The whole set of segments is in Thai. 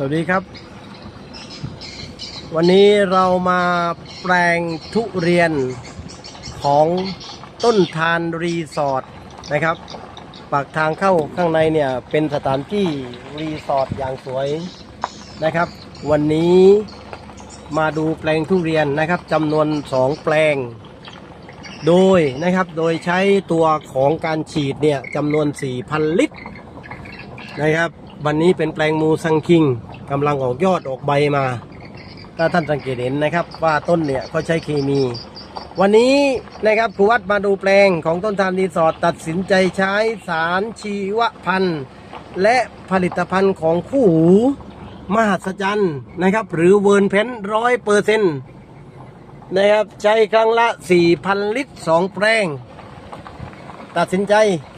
สวัสดีครับ วันนี้เรามาแปลงทุเรียนของต้นทานรีสอร์ทนะครับ ปากทางเข้าข้างในเนี่ยเป็นสถานที่รีสอร์ทอย่างสวยนะครับ วันนี้มาดูแปลงทุเรียนนะครับจำนวนสองแปลง โดยนะครับโดยใช้ตัวของการฉีดเนี่ยจำนวน 4,000 ลิตรนะครับ วันนี้เป็นแปลงมูซังคิงกำลังออกยอดออกใบมา ถ้าท่านสังเกตเห็นนะครับ ว่าต้นเนี่ยเขาใช้เคมี วันนี้นะครับครูวัดมาดูแปลงของต้นทานรีสอร์ทตัดสินใจใช้สารชีวพันธุ์ และผลิตภัณฑ์ของคู่หู มหัศจรรย์นะครับ หรือเวิร์นเพนร้อยเปอร์เซ็นต์นะครับใช้ครั้งละ 4,000 ลิตร 2 แปลง ตัดสินใจ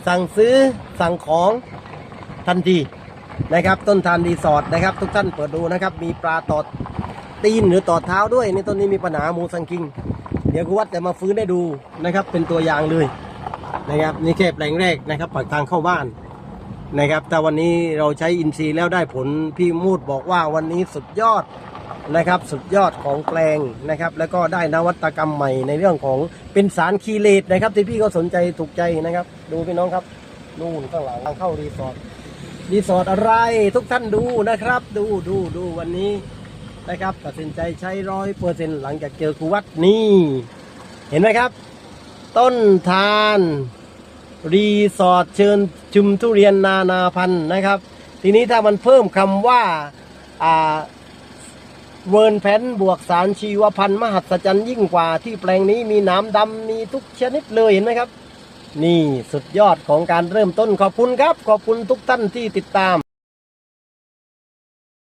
สั่งซื้อสั่งของทันที นะครับ ต้นทานรีสอร์ทนะครับ ทุกท่านเปิดดูนะครับ มีปลาตอดตีนหรือตอดเท้าด้วยในต้นนี้มีปัญหามูสังคิง เดี๋ยวครูวัดจะมาฟื้นให้ดูนะครับ เป็นตัวอย่างเลยนะครับนี่แค่แปลงแรกนะครับปากทางเข้าบ้านนะครับแต่วันนี้เราใช้อินทรีย์แล้วได้ผลพี่มูดบอกว่าวันนี้สุดยอดนะครับ สุดยอดของแปลงนะครับ แล้วก็ได้นวัตกรรมใหม่ในเรื่องของเป็นสารคีเลตนะครับ ที่พี่ก็สนใจถูกใจนะครับ ดูพี่น้องครับนู่นข้างหลังทางเข้ารีสอร์ท รีสอร์ทอะไรทุกท่านดูนะครับ ดูดูดูวันนี้นะครับตัดสินใจใช้ร้อยเปอร์เซ็นหลังจากเจอครูวัดนี่เห็นไหมครับ ต้นทาน รีสอร์ทเชิญชุมทุเรียนนานาพันธุ์นะครับ ทีนี้ถ้ามันเพิ่มคำว่าอ่าเวิร์นแพนบวกสารชีวพันธุ์มหัศจรรย์ยิ่งกว่าที่แปลงนี้มีน้ำดำมีทุกชนิดเลยเห็นไหมครับ นี่สุดยอดของการเริ่มต้นขอบคุณครับ ขอบคุณทุกท่านที่ติดตาม